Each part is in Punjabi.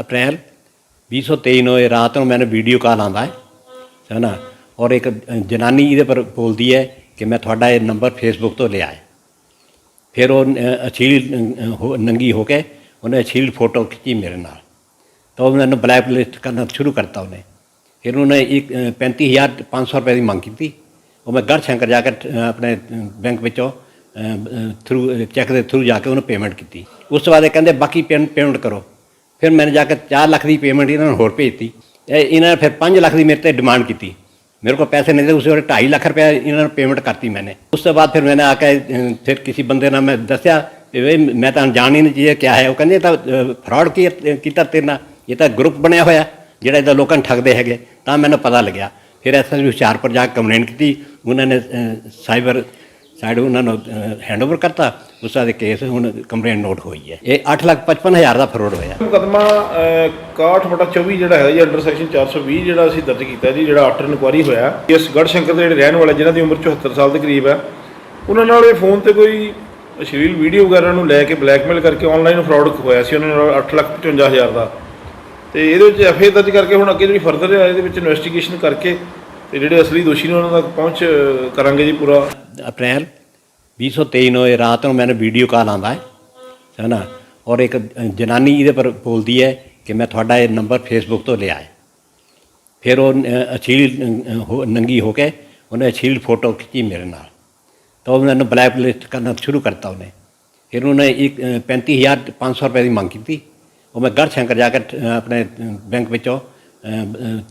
ਅਪ੍ਰੈਲ 2023 ਨੂੰ ਇਹ ਰਾਤ ਨੂੰ ਮੈਨੂੰ ਵੀਡੀਓ ਕਾਲ ਆਉਂਦਾ ਹੈ ਨਾ? ਔਰ ਇੱਕ ਜਨਾਨੀ ਇਹਦੇ ਪਰ ਬੋਲਦੀ ਹੈ ਕਿ ਮੈਂ ਤੁਹਾਡਾ ਇਹ ਨੰਬਰ ਫੇਸਬੁੱਕ ਤੋਂ ਲਿਆ ਹੈ। ਫਿਰ ਉਹ ਅ, ਅਸ਼ਲੀਲ ਹੋ- ਨੰਗੀ ਹੋ ਕੇ ਉਹਨੇ ਅਸ਼ਲੀਲ ਫੋਟੋ ਖਿੱਚੀ ਮੇਰੇ ਨਾਲ। ਤਾਂ ਉਹ ਮੈਨੂੰ ਬਲੈਕਲਿਸਟ ਕਰਨਾ ਸ਼ੁਰੂ ਕਰਤਾ ਉਹਨੇ। ਫਿਰ ਉਹਨੇ ਇੱਕ ਅ, 35500 ਰੁਪਏ ਦੀ ਮੰਗ ਕੀਤੀ। ਉਹ ਮੈਂ ਗੜ ਸ਼ੰਕਰ ਜਾ ਕੇ ਆਪਣੇ ਬੈਂਕ ਵਿੱਚੋਂ ਥਰੂ ਚੈੱਕ ਦੇ ਥਰੂ ਜਾ ਕੇ ਉਹਨੂੰ ਪੇਮੈਂਟ ਕੀਤੀ। ਉਸ ਤੋਂ ਬਾਅਦ ਇਹ ਕਹਿੰਦੇ ਬਾਕੀ ਪੇਮੈਂਟ ਕਰੋ। ਫਿਰ ਮੈਨੇ ਜਾ ਕੇ 4 ਲੱਖ ਦੀ ਪੇਮੈਂਟ ਇਹਨਾਂ ਨੂੰ ਹੋਰ ਭੇਜਤੀ। ਇਹਨਾਂ ਨੇ ਫਿਰ 5 ਲੱਖ ਦੀ ਮੇਰੇ ਤੇ ਡਿਮਾਂਡ ਕੀਤੀ। ਮੇਰੇ ਕੋਲ ਪੈਸੇ ਨਹੀਂ ਤੇ ਉਸੇ ਵੇਲੇ 2.5 ਲੱਖ ਰੁਪਏ ਇਹਨਾਂ ਨੂੰ ਪੇਮੈਂਟ ਕਰਤੀ ਮੈਨੇ। ਉਸ ਤੋਂ ਬਾਅਦ ਫਿਰ ਮੈਨੇ ਆ ਕੇ ਫਿਰ ਕਿਸੇ ਬੰਦੇ ਨਾਲ ਮੈਂ ਦੱਸਿਆ ਵੀ ਮੈਂ ਤਾਂ ਜਾਣ ਹੀ ਨਹੀਂ ਜੀ, ਇਹ ਕੀ ਹੈ? ਉਹ ਕਹਿੰਦੇ ਤਾਂ ਫਰਾਡ ਕੀਤਾ ਤੇਰੇ ਨਾਲ? ਇਹ ਤਾਂ ਗਰੁੱਪ ਬਣਿਆ ਹੋਇਆ। ਜਿਹੜਾ ਇਹਦਾ ਲੋਕਾਂ ਨੂੰ ਠੱਗਦੇ ਹੈਗੇ, ਤਾਂ ਮੈਨੂੰ ਪਤਾ ਲੱਗਿਆ। ਫਿਰ ਐਸਐਸਬੀ ਹੁਸ਼ਿਆਰਪੁਰ ਜਾ ਕੇ ਕੰਪਲੇਂਟ ਕੀਤੀ। ਉਹਨਾਂ ਨੇ ਸਾਈਬਰ ਸਾਈਡ ਉਹਨਾਂ ਨੂੰ ਹੈਂਡਓਵਰ ਕਰਤਾ, ਉਸ ਦਾ ਕੇਸ ਹੁਣ ਕੰਪਲੇਂਟ ਨੋਟ ਹੋਈ ਹੈ। ਇਹ 855000 ਦਾ ਫਰੋਡ ਹੋਇਆ। ਮੁਕਦਮਾ 61/24 ਜਿਹੜਾ ਹੈ ਜੀ ਅੰਡਰ ਸੈਕਸ਼ਨ 420 ਜਿਹੜਾ ਅਸੀਂ ਦਰਜ ਕੀਤਾ ਜੀ, ਜਿਹੜਾ ਆਫਟਰ ਇਨਕੁਆਰੀ ਹੋਇਆ। ਇਸ ਗੜਸ਼ੰਕਰ ਦੇ ਜਿਹੜੇ ਰਹਿਣ ਵਾਲੇ, ਜਿਨ੍ਹਾਂ ਦੀ ਉਮਰ 74 ਸਾਲ ਦੇ ਕਰੀਬ ਹੈ, ਉਹਨਾਂ ਨਾਲ ਇਹ ਫੋਨ ਤੇ ਕੋਈ ਅਸ਼ਲੀਲ ਵੀਡੀਓ ਵਗੈਰਾ ਨੂੰ ਲੈ ਕੇ ਬਲੈਕਮੇਲ ਕਰਕੇ ਆਨਲਾਈਨ ਫਰਾਡ ਹੋਇਆ ਸੀ, ਉਹਨਾਂ ਨਾਲ 855000 ਦਾ। ਤੇ ਇਹਦੇ ਵਿੱਚ ਐਫਏ ਦਰਜ ਕਰਕੇ ਹੁਣ ਅੱਗੇ ਜਿਹੜੀ ਫਰਦਰ ਹੈ, ਇਹਦੇ ਵਿੱਚ ਇਨਵੈਸਟੀਗੇਸ਼ਨ ਕਰਕੇ ਤੇ ਜਿਹੜੇ ਅਸਲੀ ਦੋਸ਼ੀ ਨੇ ਉਹਨਾਂ ਤੱਕ ਪਹੁੰਚ ਕਰਾਂਗੇ ਜੀ ਪੂਰਾ। ਅਪ੍ਰੈਲ 2023 ਨੂੰ ਇਹ ਰਾਤ ਨੂੰ ਮੈਨੂੰ ਵੀਡੀਓ ਕਾਲ ਆਉਂਦਾ ਹੈ ਹੈ ਨਾ? ਔਰ ਇੱਕ ਜਨਾਨੀ ਇਹਦੇ ਪਰ ਬੋਲਦੀ ਹੈ ਕਿ ਮੈਂ ਤੁਹਾਡਾ ਇਹ ਨੰਬਰ ਫੇਸਬੁੱਕ ਤੋਂ ਲਿਆ ਹੈ। ਫਿਰ ਉਹ ਅ, ਅਸ਼ਲੀਲ ਹੋ- ਨੰਗੀ ਹੋ ਕੇ ਉਹਨੇ ਅਸ਼ਲੀਲ ਫੋਟੋ ਖਿੱਚੀ ਮੇਰੇ ਨਾਲ। ਤਾਂ ਉਹ ਮੈਨੂੰ ਬਲੈਕਲਿਸਟ ਕਰਨਾ ਸ਼ੁਰੂ ਕਰਤਾ ਉਹਨੇ। ਫਿਰ ਉਹਨੇ ਇੱਕ ਅ, 35500 ਰੁਪਏ ਦੀ ਮੰਗ ਕੀਤੀ। ਉਹ ਮੈਂ ਗੜ ਸ਼ੰਕਰ ਜਾ ਕੇ ਆਪਣੇ ਬੈਂਕ ਵਿੱਚੋਂ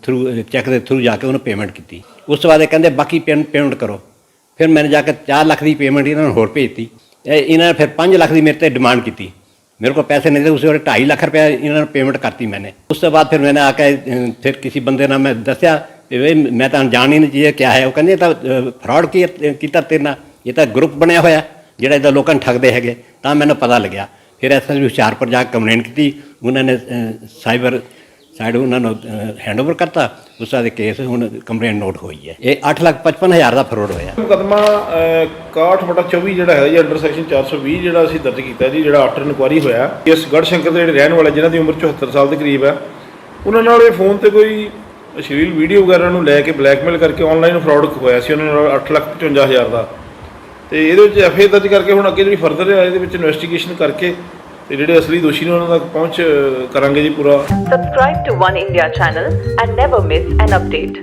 ਥਰੂ ਚੈੱਕ ਦੇ ਥਰੂ ਜਾ ਕੇ ਉਹਨੂੰ ਪੇਮੈਂਟ ਕੀਤੀ। ਉਸ ਤੋਂ ਬਾਅਦ ਇਹ ਕਹਿੰਦੇ, ਬਾਕੀ ਪੇਮੈਂਟ ਕਰੋ। ਫਿਰ ਮੈਂ ਜਾ ਕੇ 4 ਲੱਖ ਦੀ ਪੇਮੈਂਟ ਇਹਨਾਂ ਨੂੰ ਹੋਰ ਭੇਜਤੀ। ਇਹਨਾਂ ਨੇ ਫਿਰ 5 ਲੱਖ ਦੀ ਮੇਰੇ ਤੇ ਡਿਮਾਂਡ ਕੀਤੀ। ਮੇਰੇ ਕੋਲ ਪੈਸੇ ਨਹੀਂ ਤੇ ਉਸੇ ਵੇਲੇ 2.5 ਲੱਖ ਰੁਪਏ ਇਹਨਾਂ ਨੂੰ ਪੇਮੈਂਟ ਕਰਤੀ ਮੈਨੇ। ਉਸ ਤੋਂ ਬਾਅਦ ਫਿਰ ਮੈਨੇ ਆ ਕੇ ਫਿਰ ਕਿਸੇ ਬੰਦੇ ਨਾਲ ਮੈਂ ਦੱਸਿਆ ਵੀ ਮੈਂ ਤਾਂ ਜਾਣ ਹੀ ਨਹੀਂ ਜੀ, ਇਹ ਕੀ ਹੈ? ਉਹ ਕਹਿੰਦੇ ਤਾਂ ਫਰਾਡ ਕੀਤਾ ਤੇਰੇ ਨਾਲ? ਇਹ ਤਾਂ ਗਰੁੱਪ ਬਣਿਆ ਹੋਇਆ, ਜਿਹੜਾ ਇਹਦਾ ਲੋਕਾਂ ਨੂੰ ਠੱਗਦੇ ਹੈਗੇ। ਤਾਂ ਮੈਨੂੰ ਪਤਾ ਲੱਗਿਆ। ਫਿਰ ਐਸਐਸਬੀ ਹੁਸ਼ਿਆਰਪੁਰ ਜਾ ਕੇ ਕੰਪਲੇਂਟ ਕੀਤੀ। ਉਹਨਾਂ ਨੇ ਸਾਈਬਰ ਸਾਈਡ ਉਹਨਾਂ ਨੂੰ ਹੈਂਡਓਵਰ ਕਰਤਾ, ਉਸ ਦਾ ਕੇਸ ਹੁਣ ਕੰਪਲੇਂਟ ਨੋਟ ਹੋਈ ਹੈ। ਇਹ 855000 ਦਾ ਫਰੋਡ ਹੋਇਆ। ਮੁਕਦਮਾ 61/24 ਜਿਹੜਾ ਹੈ ਜੀ ਅੰਡਰ ਸੈਕਸ਼ਨ 420 ਜਿਹੜਾ ਅਸੀਂ ਦਰਜ ਕੀਤਾ ਜੀ, ਜਿਹੜਾ ਆਫਟਰ ਇਨਕੁਆਰੀ ਹੋਇਆ। ਇਸ ਗੜਸ਼ੰਕਰ ਦੇ ਜਿਹੜੇ ਰਹਿਣ ਵਾਲੇ, ਜਿਨ੍ਹਾਂ ਦੀ ਉਮਰ 74 ਸਾਲ ਦੇ ਕਰੀਬ ਹੈ, ਉਹਨਾਂ ਨਾਲ ਇਹ ਫੋਨ ਤੇ ਕੋਈ ਅਸ਼ਲੀਲ ਵੀਡੀਓ ਵਗੈਰਾ ਨੂੰ ਲੈ ਕੇ ਬਲੈਕਮੇਲ ਕਰਕੇ ਆਨਲਾਈਨ ਫਰਾਡ ਹੋਇਆ ਸੀ, ਉਹਨਾਂ ਨਾਲ 855000 ਦਾ। ਤੇ ਇਹਦੇ ਵਿੱਚ ਐਫਏ ਦਰਜ ਕਰਕੇ ਹੁਣ ਅੱਗੇ ਜਿਹੜੀ ਫਰਦਰ ਹੈ, ਇਹਦੇ ਵਿੱਚ ਇਨਵੈਸਟੀਗੇਸ਼ਨ ਕਰਕੇ ਤੇ ਜਿਹੜੇ ਅਸਲੀ ਦੋਸ਼ੀ ਨੇ ਉਹਨਾਂ ਤੱਕ ਪਹੁੰਚ ਅ, ਕਰਾਂਗੇ ਜੀ ਪੂਰਾ Subscribe to One India channel and never miss an update.